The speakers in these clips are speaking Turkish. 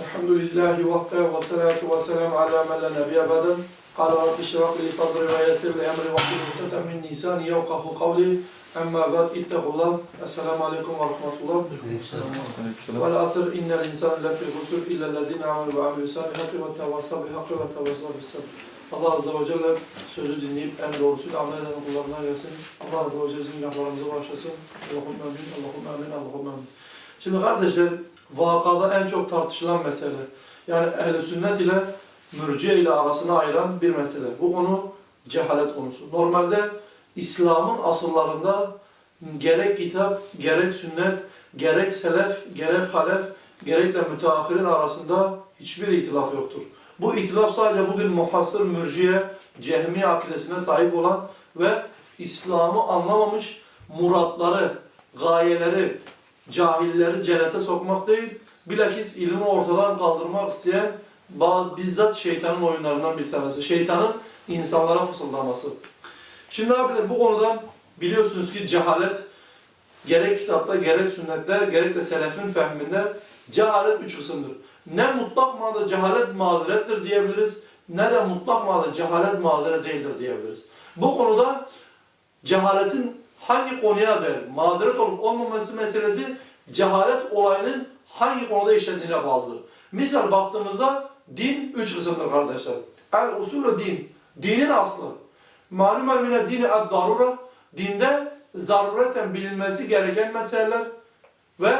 Elhamdülillahi vahde ve salatu ve selamu ala men la beden. Kale rabbi şirah li sadri ve yessir li emri ve kudret muhteten min nisani yevkahu kavli. Emma ba'd ittaqullah. Esselamu aleyküm ve rahmetullah. Vel asr innel insan lefi husur illellezine amel ve amel salihati ve tevasav bi hakkı ve tevasav bi. Allah Azze ve Celle sözü dinleyip en doğrusuyla amel eden kullarına gelsin. Allah Azze ve Celle günahlarımızı bağışlasın. Allahümme amin, Allahümme amin, Allahümme amin. Şimdi kardeşler, vakada en çok tartışılan mesele. Yani ehl sünnet ile mürciye ile arasını ayıran bir mesele. Bu konu cehalet konusu. Normalde İslam'ın asıllarında gerek kitap, gerek sünnet, gerek selef, gerek halef, gerek de müteahhirin arasında hiçbir itilaf yoktur. Bu itilaf sadece bugün muhassır mürciye, cehmi akidesine sahip olan ve İslam'ı anlamamış muratları, gayeleri, cahilleri cennete sokmak değil, bilakis ilmi ortadan kaldırmak isteyen bizzat şeytanın oyunlarından bir tanesi. Şeytanın insanlara fısıldaması. Şimdi abiler bu konuda biliyorsunuz ki cehalet gerek kitapta, gerek sünnette, gerek de selefin fehminde cehalet üç kısımdır. Ne mutlak manada cehalet mazerettir diyebiliriz, ne de mutlak manada cehalet mazeret değildir diyebiliriz. Bu konuda cehaletin hangi konuya dair mazeret olup olmaması meselesi cehalet olayının hangi konuda işlendiğine bağlıdır. Misal baktığımızda din üç kısımdır kardeşler. El usulü din, dinin aslı. Malum mine dini ad darura, dinde zarureten bilinmesi gereken meseleler ve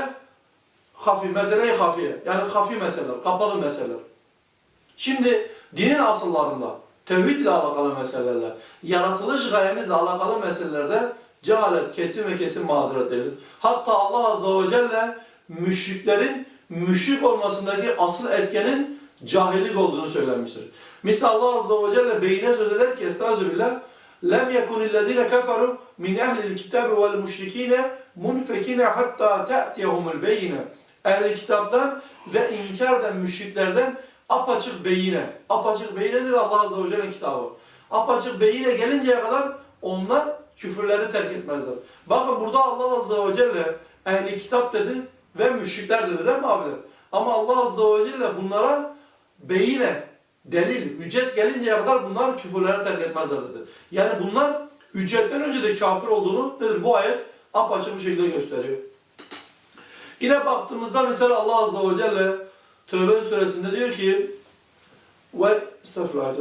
hafi, mesele-i hafiye. Yani hafi meseleler, kapalı meseleler. Şimdi dinin asıllarında, tevhid ile alakalı meselelerle, yaratılış gayemizle alakalı meselelerde cehalet kesin ve kesin mazeret değildir. Hatta Allah Azze ve Celle müşriklerin müşrik olmasındaki asıl etkenin cahillik olduğunu söylemiştir. Misal Allah Azze ve Celle beyine söz eder ki Estağfirullah لَمْ يَكُنِ الَّذ۪ينَ كَفَرُوا مِنْ اَهْلِ الْكِتَابِ وَالْمُشْرِك۪ينَ مُنْفَك۪ينَ حَتَّى تَأْتِيَهُمُ الْبَيِّنَ Ehli kitaptan ve inkar eden müşriklerden apaçık beyine. Apaçık beyinedir Allah Azze ve Celle'nin kitabı. Apaçık beyine gelinceye kadar onlar küfürlerini terk etmezler. Bakın burada Allah Azze ve Celle ehli kitap dedi ve müşrikler dedi değil mi abiler? Ama Allah Azze ve Celle bunlara beyine, delil, hüccet gelinceye kadar bunlar küfürlerini terk etmezler dedi. Yani bunlar hüccetten önce de kafir olduğunu nedir? Bu ayet apaçık bir şekilde gösteriyor. Yine baktığımızda mesela Allah Azze ve Celle Tövbe suresinde diyor ki ve estağfurullah.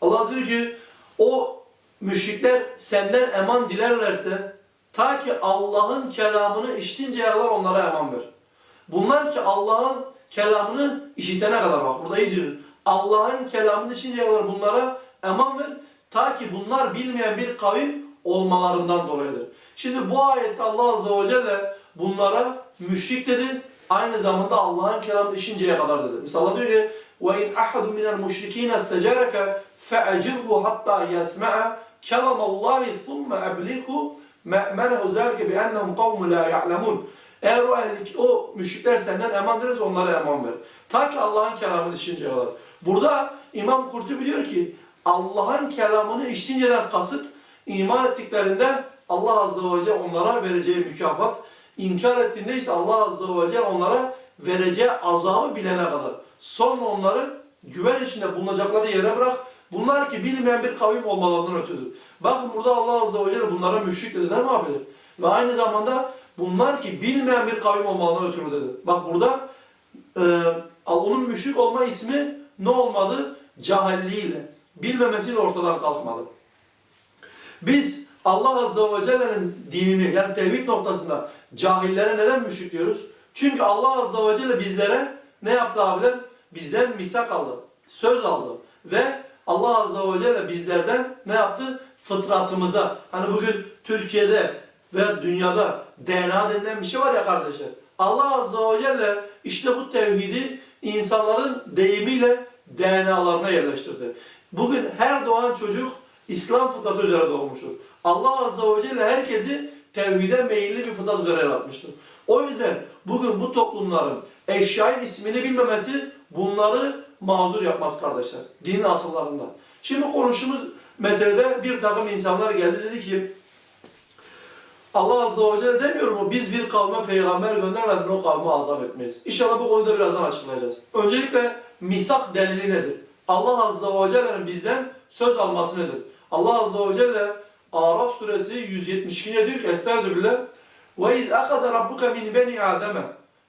Allah diyor ki o müşrikler senden eman dilerlerse ta ki Allah'ın kelamını işitinceye kadar onlara eman ver. Bunlar ki Allah'ın kelamını işitene kadar bak burada iyi diyor. Allah'ın kelamını işitinceye kadar bunlara eman ver. Ta ki bunlar bilmeyen bir kavim olmalarından dolayıdır. Şimdi bu ayette Allah Azze ve Celle bunlara müşrik dedi. Aynı zamanda Allah'ın kelamını işinceye kadar dedi. Mesela diyor ki وَاِنْ أَحَدٌ مِنَ الْمُشْرِك۪ينَ اسْتَجَارَكَ فَاَجِرْهُ حَتَّى يَسْمَعَ kelam Allah thumma eblihu me'menehu zelke bi ennehum kavmu la ya'lemun. Eğer o, ehlik, o müşrikler senden eman verirse onlara eman ver. Ta ki Allah'ın kelamını işince kadar. Burada İmam Kurtubi diyor ki Allah'ın kelamını işince işitinceden kasıt iman ettiklerinde Allah Azze ve Celle onlara vereceği mükafat, inkar ettiğinde ise Allah Azze ve Celle onlara vereceği azabı bilene kadar. Sonra onları güven içinde bulunacakları yere bırak Bunlar ki bilmeyen bir kavim olmalarından ötürüdür. Bakın burada Allah Azze ve Celle bunlara müşrik dedi mi abiler? Ve aynı zamanda bunlar ki bilmeyen bir kavim olmalarından ötürü dedi. Bak burada e, onun müşrik olma ismi ne olmadı? Cahilliğiyle, bilmemesiyle ortadan kalkmadı. Biz Allah Azze ve Celle'nin dinini yani tevhid noktasında cahillere neden müşrik diyoruz? Çünkü Allah Azze ve Celle bizlere ne yaptı abiler? Bizden misak aldı, söz aldı ve Allah Azze ve Celle bizlerden ne yaptı? Fıtratımıza, hani bugün Türkiye'de ve dünyada DNA denilen bir şey var ya kardeşler. Allah Azze ve Celle işte bu tevhidi insanların deyimiyle DNA'larına yerleştirdi. Bugün her doğan çocuk İslam fıtratı üzere doğmuştur. Allah Azze ve Celle herkesi tevhide meyilli bir fıtrat üzere yaratmıştır. O yüzden bugün bu toplumların eşyanın ismini bilmemesi bunları mazur yapmaz kardeşler. Dinin asıllarında. Şimdi konuştuğumuz meselede bir takım insanlar geldi dedi ki Allah Azze ve Celle demiyor mu biz bir kavme peygamber göndermeden o kavmi azap etmeyiz. İnşallah bu konuda birazdan açıklayacağız. Öncelikle misak delili nedir? Allah Azze ve Celle'nin bizden söz alması nedir? Allah Azze ve Celle Araf suresi 172 ne diyor ki Estağfirullah ve iz ahaza rabbuka min beni ademe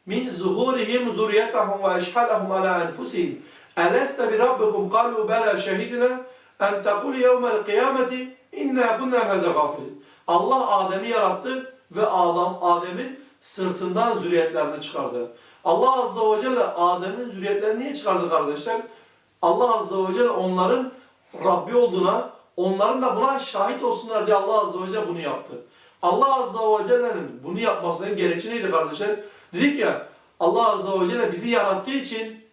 min zuhurihim zurriyetahum ve eşhalahum ala enfusihim eleste bi rabbikum kalu bela şehidina en tekul yevmel kıyameti inna kunna haza. Allah Adem'i yarattı ve Adam Adem'in sırtından zürriyetlerini çıkardı. Allah Azze ve Celle Adem'in zürriyetlerini niye çıkardı kardeşler? Allah Azze ve Celle onların Rabbi olduğuna, onların da buna şahit olsunlar diye Allah Azze ve Celle bunu yaptı. Allah Azze ve Celle'nin bunu yapmasının gerekçe neydi kardeşler? Dedik ya Allah Azze ve Celle bizi yarattığı için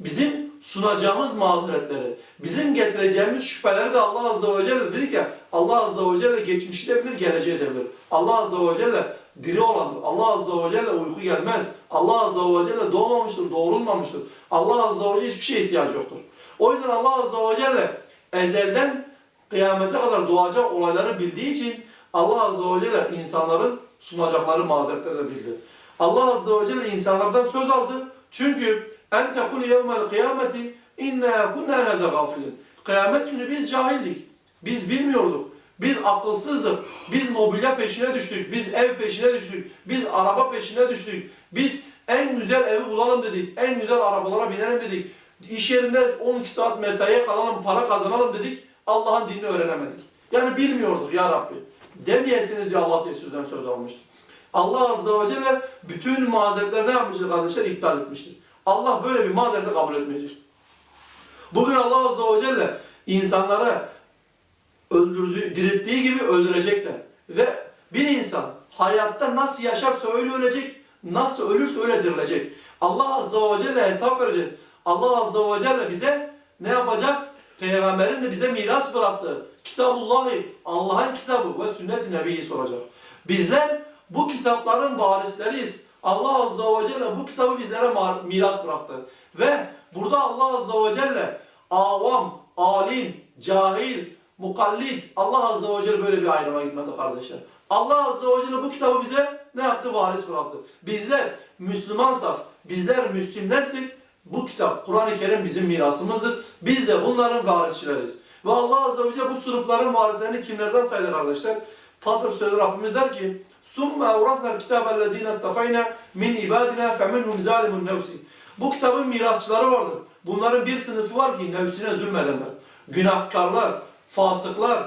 bizim sunacağımız mazeretleri, bizim getireceğimiz şüpheleri de Allah Azze ve Celle dedik ya, Allah Azze ve Celle geçmişi de bilir, geleceği de bilir. Allah Azze ve Celle diri olandır. Allah Azze ve Celle uyku gelmez. Allah Azze ve Celle doğmamıştır, doğrulmamıştır. Allah Azze ve Celle hiçbir şeye ihtiyacı yoktur. O yüzden Allah Azze ve Celle ezelden kıyamete kadar doğacak olayları bildiği için Allah Azze ve Celle insanların sunacakları mazeretleri bildi. Allah Azze ve Celle insanlardan söz aldı. Çünkü en tekul yevmel kıyameti inna kunna neze gafilin. Kıyamet günü biz cahildik. Biz bilmiyorduk. Biz akılsızdık. Biz mobilya peşine düştük. Biz ev peşine düştük. Biz araba peşine düştük. Biz en güzel evi bulalım dedik. En güzel arabalara binelim dedik. İş yerinde 12 saat mesaiye kalalım, para kazanalım dedik. Allah'ın dinini öğrenemedik. Yani bilmiyorduk ya Rabbi. Demeyesiniz diye Allah sizden söz almıştır. Allah Azze ve Celle bütün mazeretleri ne yapmıştır kardeşler? İptal etmiştir. Allah böyle bir mazereti kabul etmeyecek. Bugün Allah Azze ve Celle insanları öldürdüğü, dirilttiği gibi öldürecekler. Ve bir insan hayatta nasıl yaşarsa öyle ölecek, nasıl ölürse öyle dirilecek. Allah Azze ve Celle hesap vereceğiz. Allah Azze ve Celle bize ne yapacak? Peygamberin de bize miras bıraktığı Kitabullahi, Allah'ın kitabı ve sünnet-i nebiyi soracak. Bizler bu kitapların varisleriyiz. Allah Azze ve Celle bu kitabı bizlere miras bıraktı. Ve burada Allah Azze ve Celle avam, alim, cahil, mukallid, Allah Azze ve Celle böyle bir ayrıma gitmedi kardeşler. Allah Azze ve Celle bu kitabı bize ne yaptı? Varis bıraktı. Bizler Müslümansak, bizler Müslimlersek bu kitap, Kur'an-ı Kerim bizim mirasımızdır. Biz de bunların varisçileriyiz. Ve Allah Azze ve Celle bu sınıfların varislerini kimlerden saydı kardeşler? Fatır Suresi Rabbimiz der ki ثُمَّ اَوْرَسْنَا الْكِتَابَ الَّذ۪ينَ اسْتَفَيْنَا مِنْ اِبَادِنَا فَمِنْهُمْ ظَالِمٌ نَفْسِ Bu kitabın mirasçıları vardır. Bunların bir sınıfı var ki nefsine zulmedenler. Günahkarlar, fasıklar,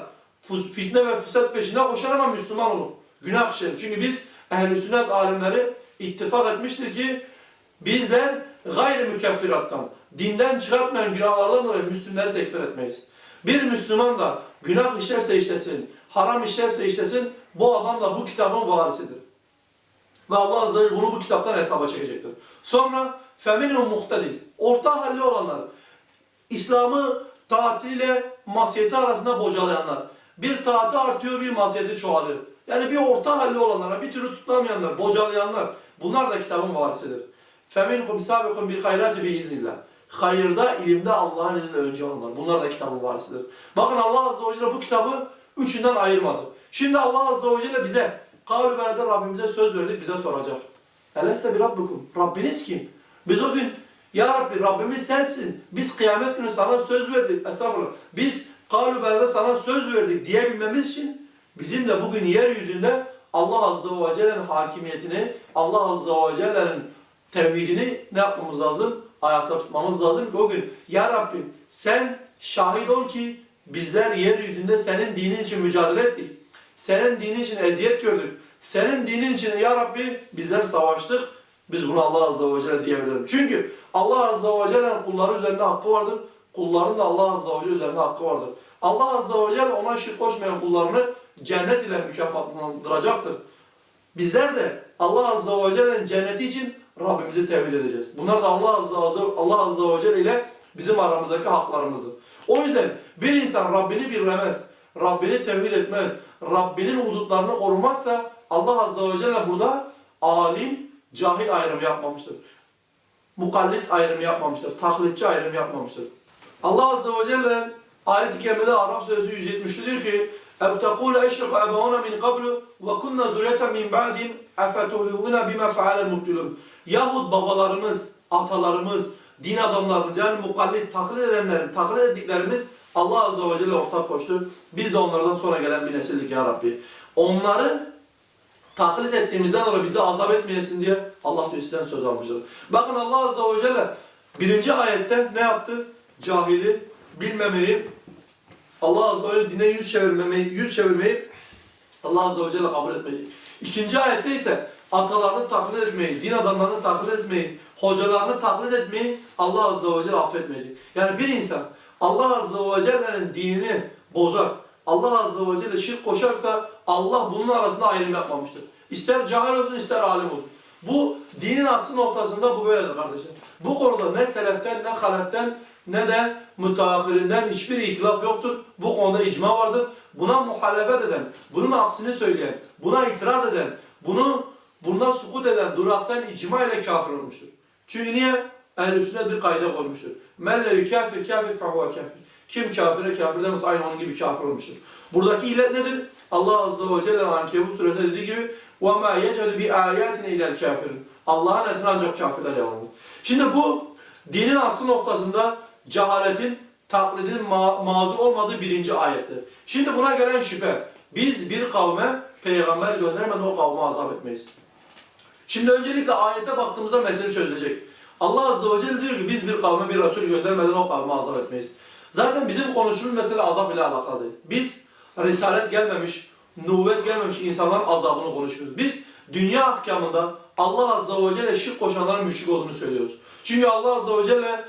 fu- fitne ve fırsat peşinde koşan ama Müslüman olur. Günah işler. Çünkü biz ehl-i sünnet alimleri ittifak etmiştir ki bizler gayri mükeffirattan, dinden çıkartmayan günahlardan dolayı Müslümanları tekfir etmeyiz. Bir Müslüman da günah işlerse işlesin, haram işlerse işlesin, bu adam da bu kitabın varisidir. Ve Allah Azze ve Celle bunu bu kitaptan hesaba çekecektir. Sonra feminhum muhtedil. Orta halli olanlar. İslam'ı taatiyle masiyeti arasında bocalayanlar. Bir taati artıyor, bir masiyeti çoğalıyor. Yani bir orta halli olanlara, bir türlü tutamayanlar, bocalayanlar. Bunlar da kitabın varisidir. فَمِنْهُمْ سَابِقٌ بِالْخَيْرَاتِ بِاِذْنِ Hayırda, ilimde Allah'ın izniyle önce olanlar. Bunlar da kitabın varisidir. Bakın Allah Azze ve Celle bu kitabı üçünden ayırmadı. Şimdi Allah Azze ve Celle bize, kavli belede Rabbimize söz verdik, bize soracak. Eleste bir Rabbikum. Rabbiniz kim? Biz o gün ya Rabbi Rabbimiz sensin. Biz kıyamet günü sana söz verdik. Estağfurullah. Biz kavlu belede sana söz verdik diyebilmemiz için bizim de bugün yeryüzünde Allah Azze ve Celle'nin hakimiyetini, Allah Azze ve Celle'nin tevhidini ne yapmamız lazım? Ayakta tutmamız lazım ki o gün Ya Rabbi sen şahit ol ki bizler yeryüzünde senin dinin için mücadele ettik. Senin dinin için eziyet gördük. Senin dinin için ya Rabbi bizler savaştık. Biz bunu Allah Azze ve Celle diyebilirim. Çünkü Allah Azze ve Celle'nin kulları üzerinde hakkı vardır. Kulların da Allah Azze ve Celle üzerinde hakkı vardır. Allah Azze ve Celle ona şirk koşmayan kullarını cennet ile mükafatlandıracaktır. Bizler de Allah Azze ve Celle'nin cenneti için Rabbimizi tevhid edeceğiz. Bunlar da Allah Azze, Allah Azze ve Celle ile bizim aramızdaki haklarımızdır. O yüzden bir insan Rabbini birlemez, Rabbini tevhid etmez, Rabbinin hudutlarını korumazsa Allah Azze ve Celle burada alim, cahil ayrımı yapmamıştır. Mukallit ayrımı yapmamıştır, taklitçi ayrımı yapmamıştır. Allah Azze ve Celle ayet-i kerimede Araf suresi 170'te diyor ki اَوْ تَقُولَ اَشْرَقَ اَبَوْنَا مِنْ قَبْلُ وَكُنَّ زُرِيَةً مِنْ بَعْدِهِمْ اَفَتُهْلِكُونَ بِمَا فَعَلَ الْمُبْتِلُونَ Yahut babalarımız, atalarımız, din adamlarımız yani mukallit, taklit edenlerin, taklit ettiklerimiz Allah Azze ve Celle ortak koştu. Biz de onlardan sonra gelen bir nesildik ya Rabbi. Onları taklit ettiğimizden dolayı bizi azap etmeyesin diye Allah da üstten söz almıştır. Bakın Allah Azze ve Celle birinci ayette ne yaptı? Cahili, bilmemeyi, Allah Azze ve Celle dine yüz çevirmemeyi, yüz çevirmeyi Allah Azze ve Celle kabul etmeyecek. İkinci ayette ise atalarını taklit etmeyi, din adamlarını taklit etmeyi, hocalarını taklit etmeyi Allah Azze ve Celle affetmeyecek. Yani bir insan Allah Azze ve Celle'nin dinini bozar, Allah Azze ve Celle şirk koşarsa Allah bunun arasında ayrım yapmamıştır. İster cahil olsun ister alim olsun. Bu dinin aslı noktasında bu böyledir kardeşim. Bu konuda ne seleften ne haleften ne de müteahhirinden hiçbir itilaf yoktur. Bu konuda icma vardır. Buna muhalefet eden, bunun aksini söyleyen, buna itiraz eden, bunu bundan sukut eden, duraksayan icma ile kafir olmuştur. Çünkü niye? Ehl-i sünnet bir kayda koymuştur. Men le yukafir kafir fehuve kafir. Kim kafire kafir demez aynı onun gibi kafir olmuştur. Buradaki illet nedir? Allah Azze ve Celle Ankebut suresinde dediği gibi وَمَا يَجَلُ بِآيَاتِنَ اِلَى الْكَافِرِينَ Allah'ın etine ancak kafirler yavrum. Şimdi bu dinin aslı noktasında cehaletin, taklidin ma mazur olmadığı birinci ayettir. Şimdi buna gelen şüphe. Biz bir kavme peygamber göndermeden o kavme azap etmeyiz. Şimdi öncelikle ayete baktığımızda mesele çözülecek. Allah Azze ve Celle diyor ki biz bir kavme bir Resul göndermeden o kavme azap etmeyiz. Zaten bizim konuştuğumuz mesele azap ile alakalı. Biz risalet gelmemiş, nüvvet gelmemiş insanların azabını konuşuyoruz. Biz dünya ahkamında Allah Azze ve Celle şirk koşanların müşrik olduğunu söylüyoruz. Çünkü Allah Azze ve Celle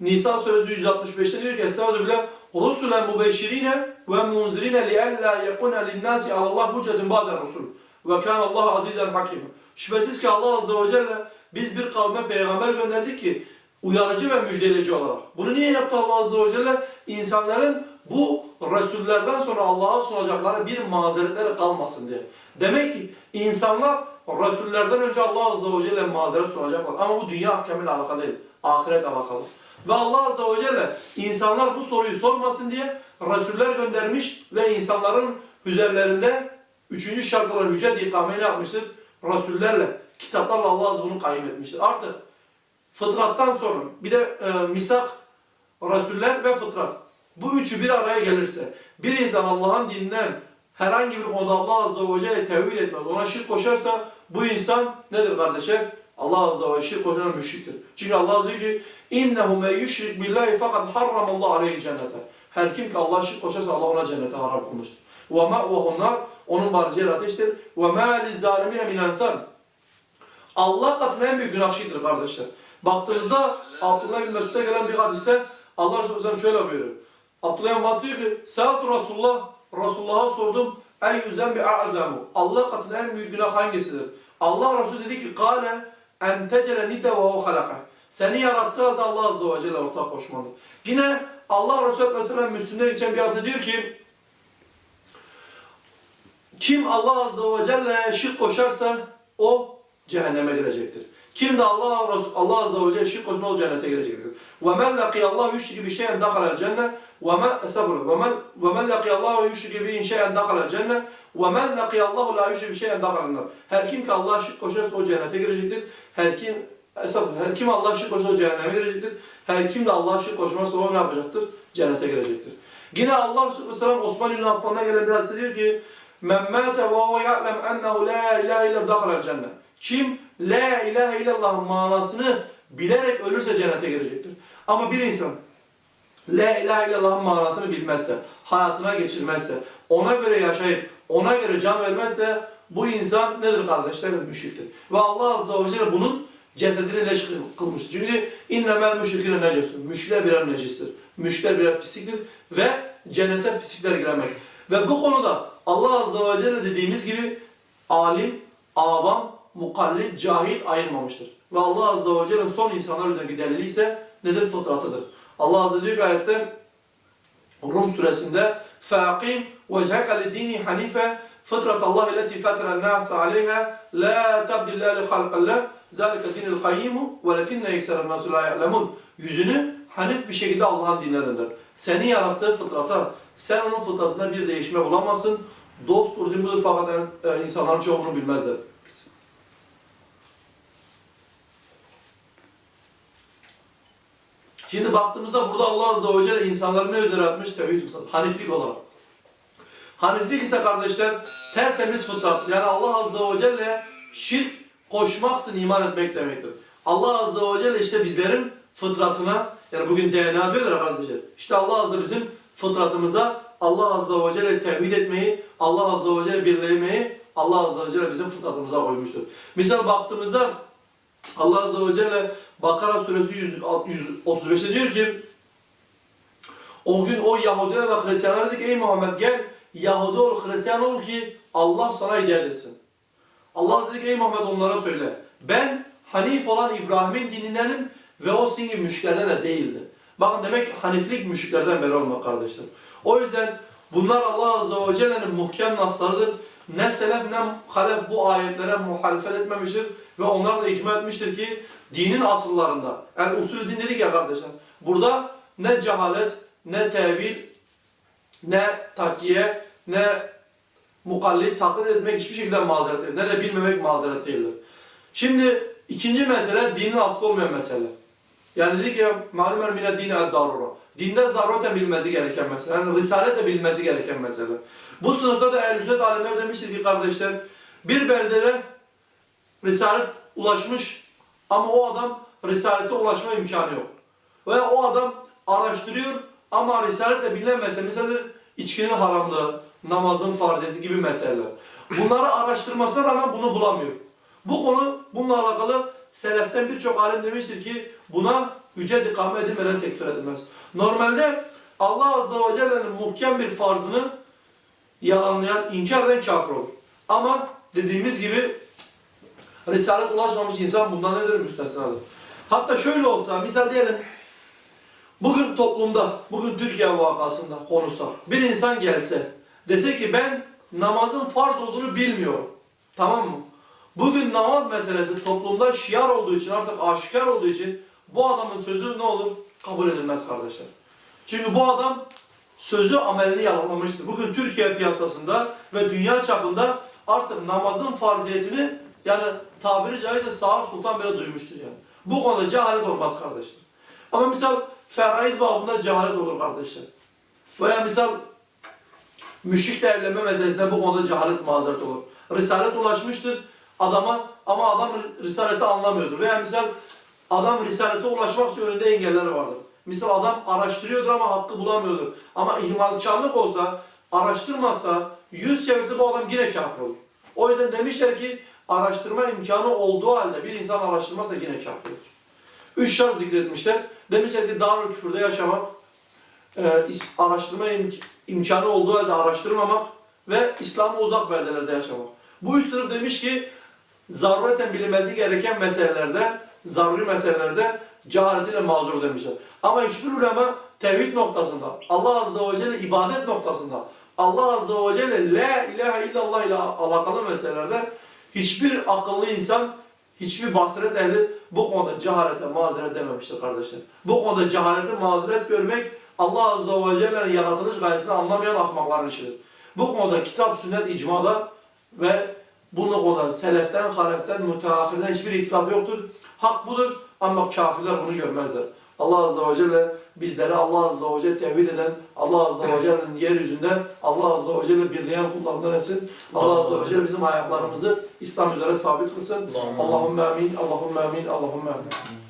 Nisa suresi 165'te diyor ki Estağfirullah Rusulen mubeşirine ve munzirine liella yekuna linnâsi alallah hüccetun ba'de rusul. Ve kâne Allah azizen hakim. Şüphesiz ki Allah azze ve celle biz bir kavme peygamber gönderdik ki uyarıcı ve müjdeleyici olarak. Bunu niye yaptı Allah azze ve celle? İnsanların bu Resullerden sonra Allah'a sunacakları bir mazeretleri kalmasın diye. Demek ki insanlar Resullerden önce Allah azze ve celle mazeret sunacaklar. Ama bu dünya ahkemiyle alakalı değil. Ahiret alakalı. Ve Allah Azze ve Celle insanlar bu soruyu sormasın diye Resuller göndermiş ve insanların üzerlerinde üçüncü şart olan hüccet ikameyi ne yapmıştır? Resullerle, kitaplarla Allah Azze bunu kayyum etmiştir. Artık fıtrattan sonra bir de e, misak, Resuller ve fıtrat. Bu üçü bir araya gelirse bir insan Allah'ın dininden herhangi bir konuda Allah Azze ve Celle tevhid etmez, ona şirk koşarsa bu insan nedir kardeşler? Allah azze ve şirk koşan müşriktir. Çünkü Allah diyor ki innehu men yüşrik billahi fakat harramallahu aleyhi cennete. Her kim ki Allah'a şirk koşarsa Allah ona cennete haram kılmıştır. Ve ma'vehu nar onun varacağı yer ateştir. Ve ma lizzalimine min ansar. Allah katında en büyük günah şirktir kardeşler. Baktığınızda Abdullah bin Mesud'a gelen bir hadiste Allah Resulü Aleyhisselam şöyle buyuruyor. Abdullah bin Mesud diyor ki Selatü Resulullah, Resulullah'a sordum en yüzen bir a'zamu. Allah katında en büyük günah hangisidir? Allah Resulü dedi ki kâle en tecele nidde ve hu halaka. Seni yarattığı halde Allah Azze ve Celle ortak koşmalı. Yine Allah Resulü mesela Müslüm'de geçen bir hadis diyor ki kim Allah Azze ve Celle'ye şirk koşarsa o cehenneme girecektir. Kim de Allah Allah Azze ve Celle şirk koşma o cennete girecektir. Ve men laqiya Allah yüşrik bi şey'en dakhala cennet ve men estağfurullah ve men ve men laqiya Allah yüşrik bi şey'en dakhala cennet ve men laqiya Allah la yüşrik bi şey'en dakhala. Her kim ki Allah'a şirk koşarsa o cennete girecektir. Her kim. Her kim Allah'a şirk koşarsa o cehenneme girecektir. Her kim de Allah'a şirk koşmazsa o ne yapacaktır? Cennete girecektir. Yine Allah Resulü Osman İbn Affan'dan gelen bir hadise diyor ki Men ve o ya'lem ennehu la ilahe illa dakhalel cennet. Kim la ilahe illallah manasını bilerek ölürse cennete girecektir. Ama bir insan la ilahe illallah'ın manasını bilmezse, hayatına geçirmezse, ona göre yaşayıp ona göre can vermezse bu insan nedir kardeşlerim? Müşriktir. Ve Allah Azze ve Celle bunun cesedini leş kılmıştır. Çünkü innemel müşrikine necesun. Müşrikler birer necistir. Müşrikler birer pisliktir ve cennete pislikler giremez. Ve bu konuda Allah Azze ve Celle dediğimiz gibi alim, avam, mukallit, cahil ayırmamıştır. Ve Allah Azze ve Celle'nin son insanlar üzerindeki delili ise nedir? Fıtratıdır. Allah Azze diyor ki ayette Rum suresinde فَاقِمْ وَجْهَكَ لِدِّينِ حَنِيفَ فطرة الله التي فطر الناس عليها لا تبدل لخلق الله ذلك دين القيم ولكن أكثر الناس لا يعلمون yüzünü hanif bir şekilde Allah'ın dinine döndür. Seni yarattığı fıtrata, sen onun fıtratına bir değişme bulamazsın. Dosttur, din budur fakat e, insanların çoğu bunu bilmezler. Şimdi baktığımızda burada Allah Azze ve Celle insanları ne üzere atmış? Tevhid fıtrat, haniflik olarak. Haniflik ise kardeşler tertemiz fıtrat. Yani Allah Azze ve Celle'ye şirk koşmaksın iman etmek demektir. Allah Azze ve Celle işte bizlerin fıtratına, yani bugün DNA diyorlar kardeşler. İşte Allah Azze bizim fıtratımıza Allah Azze ve Celle tevhid etmeyi, Allah Azze ve Celle birlemeyi Allah Azze ve Celle bizim fıtratımıza koymuştur. Misal baktığımızda Allah Azze ve Celle Bakara suresi 135'te diyor ki o gün o Yahudiler ve Hristiyanlar dedi ki ey Muhammed gel Yahudi ol, Hristiyan ol ki Allah sana hidayet etsin. Allah dedi ki ey Muhammed onlara söyle. Ben Hanif olan İbrahim'in dinindenim ve o sizin müşriklerden de değildi. Bakın demek Haniflik müşriklerden beri olmak kardeşler. O yüzden bunlar Allah Azze ve Celle'nin muhkem naslarıdır. Ne selef ne halef bu ayetlere muhalefet etmemiştir ve onlar da icma etmiştir ki dinin asıllarında, yani usulü din dedik ya kardeşler, burada ne cehalet, ne tevil, ne takiye, ne mukallit, taklit etmek hiçbir şekilde mazeret değil. Ne de bilmemek mazeret değildir. Şimdi ikinci mesele dinin aslı olmayan mesele. Yani dedik ya malum er mine dine darura. Dinde zarureten bilmesi gereken mesele. Yani risaletle bilmesi gereken mesele. Bu sınıfta da ehl sünnet alimler demiştir ki kardeşler bir beldede risalet ulaşmış ama o adam risalete ulaşma imkanı yok. Veya o adam araştırıyor ama risaletle bilinen mesele mesela içkinin haramlığı, namazın farziyeti gibi meseleler. Bunları araştırmasına rağmen bunu bulamıyor. Bu konu bununla alakalı seleften birçok alim demiştir ki buna hüccet ikame edilmeden tekfir edilmez. Normalde Allah Azze ve Celle'nin muhkem bir farzını yalanlayan, inkar eden kafir olur. Ama dediğimiz gibi Risalet ulaşmamış insan bundan nedir? Müstesnadır. Hatta şöyle olsa, misal diyelim bugün toplumda, bugün Türkiye vakasında konuşsak, bir insan gelse, dese ki ben namazın farz olduğunu bilmiyorum. Tamam mı? Bugün namaz meselesi toplumda şiar olduğu için, artık aşikar olduğu için bu adamın sözü ne olur? Kabul edilmez kardeşler. Çünkü bu adam sözü amelini yalanlamıştır. Bugün Türkiye piyasasında ve dünya çapında artık namazın farziyetini yani tabiri caizse Sağır Sultan bile duymuştur yani. Bu konuda cehalet olmaz kardeşler. Ama misal feraiz babında cehalet olur kardeşler. Veya misal müşrikle evlenme meselesinde bu konuda cehalet mazeret olur. Risalet ulaşmıştır adama ama adam risaleti anlamıyordur. Veya misal adam risalete ulaşmak için önünde engeller vardır. Misal adam araştırıyordur ama hakkı bulamıyordur. Ama ihmalkarlık olsa, araştırmazsa, yüz çevirse bu adam yine kafir olur. O yüzden demişler ki araştırma imkanı olduğu halde bir insan araştırmazsa yine kafirdir. Üç şart zikretmişler. Demişler ki darül küfürde yaşamak, e, araştırma imk- imkanı olduğu halde araştırmamak ve İslam'a uzak beldelerde yaşamak. Bu üç sınıf demiş ki zarureten bilinmesi gereken meselelerde, zaruri meselelerde cehaletiyle mazur demişler. Ama hiçbir ulema tevhid noktasında, Allah Azze ve Celle ibadet noktasında, Allah Azze ve Celle la ilahe illallah ile alakalı meselelerde hiçbir akıllı insan, hiçbir basiret ehli bu konuda cehalete mazeret dememiştir kardeşler. Bu konuda cehalete mazeret görmek Allah Azze ve Celle'nin yaratılış gayesini anlamayan ahmakların işidir. Bu konuda kitap, sünnet, icmada ve bu konuda seleften, haleften, müteahhirden hiçbir itilaf yoktur. Hak budur ama kafirler bunu görmezler. Allah Azze ve Celle bizleri Allah Azze ve Celle tevhid eden, Allah Azze ve Celle'nin yeryüzünde Allah Azze ve Celle birleyen kullarından etsin. Allah Azze ve Celle bizim ayaklarımızı İslam üzere sabit kılsın. Allahümme amin, Allahümme amin, Allahümme amin.